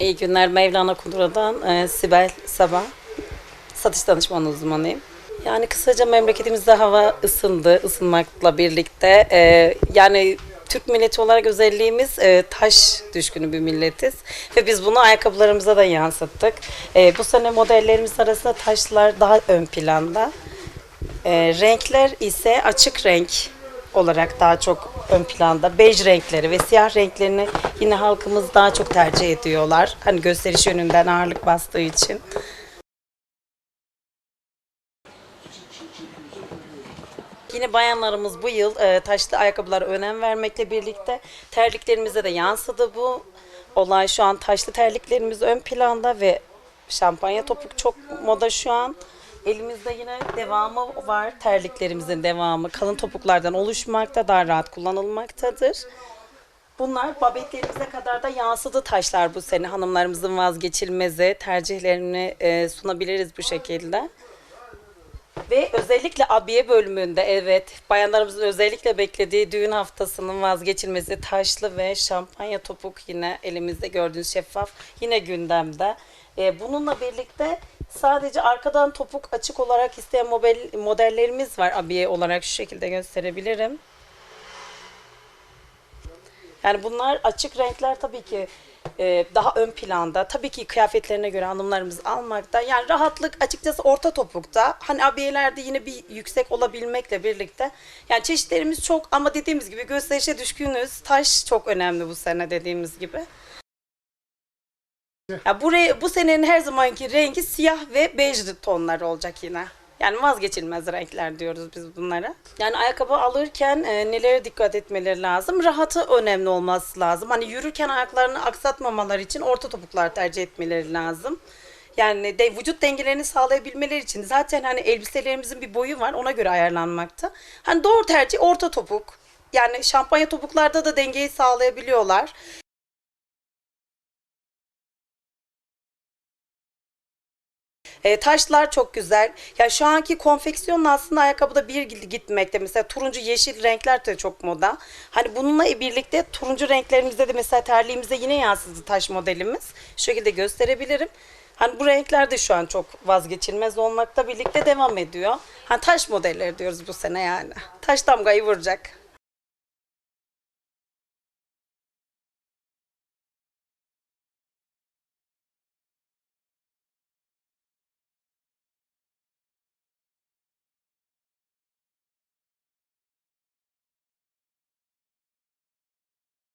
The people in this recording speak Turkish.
İyi günler Mevlana Kudura'dan e, Sibel Sabah. Satış danışmanı uzmanıyım. Yani kısaca memleketimizde hava ısındı, ısınmakla birlikte. e, yani Türk milleti olarak özelliğimiz e, taş düşkünü bir milletiz. Ve biz bunu ayakkabılarımıza da yansıttık. E, bu sene modellerimiz arasında taşlar daha ön planda. E, renkler ise açık renk olarak daha çok ön planda. Bej renkleri ve siyah renklerini yine halkımız daha çok tercih ediyorlar. Hani gösteriş yönünden ağırlık bastığı için. Yine bayanlarımız bu yıl e, taşlı ayakkabılara önem vermekle birlikte terliklerimize de yansıdı bu olay. Şu an taşlı terliklerimiz ön planda ve şampanya topuk çok moda şu an. Elimizde yine devamı var. Terliklerimizin devamı kalın topuklardan oluşmakta, daha rahat kullanılmaktadır. Bunlar babetlerimize kadar da yansıdı taşlar bu sene. Hanımlarımızın vazgeçilmezi, tercihlerini e, sunabiliriz bu şekilde. Ve özellikle abiye bölümünde evet bayanlarımızın özellikle beklediği düğün haftasının vazgeçilmesi taşlı ve şampanya topuk yine elimizde gördüğünüz şeffaf yine gündemde. Ee, bununla birlikte sadece arkadan topuk açık olarak isteyen model, modellerimiz var abiye olarak şu şekilde gösterebilirim. Yani bunlar açık renkler tabii ki e, daha ön planda. Tabii ki kıyafetlerine göre hanımlarımız almakta. Yani rahatlık açıkçası orta topukta. Hani abiyelerde yine bir yüksek olabilmekle birlikte. Yani çeşitlerimiz çok ama dediğimiz gibi gösterişe düşkünüz. Taş çok önemli bu sene dediğimiz gibi. Ya bu, bu senenin her zamanki rengi siyah ve bej tonları olacak yine. Yani vazgeçilmez renkler diyoruz biz bunlara. Yani ayakkabı alırken e, nelere dikkat etmeleri lazım? Rahatı önemli olması lazım. Hani yürürken ayaklarını aksatmamaları için orta topuklar tercih etmeleri lazım. Yani de vücut dengelerini sağlayabilmeleri için zaten hani elbiselerimizin bir boyu var ona göre ayarlanmakta. Hani doğru tercih orta topuk. Yani şampanya topuklarda da dengeyi sağlayabiliyorlar. E, taşlar çok güzel. Ya şu anki konfeksiyon aslında ayakkabıda bir gitmekte. Mesela turuncu, yeşil renkler de çok moda. Hani bununla birlikte turuncu renklerimizde de mesela terliğimize yine yansıdı taş modelimiz. Şu şekilde gösterebilirim. Hani bu renkler de şu an çok vazgeçilmez olmakta birlikte devam ediyor. Hani taş modelleri diyoruz bu sene yani. Taş damgayı vuracak.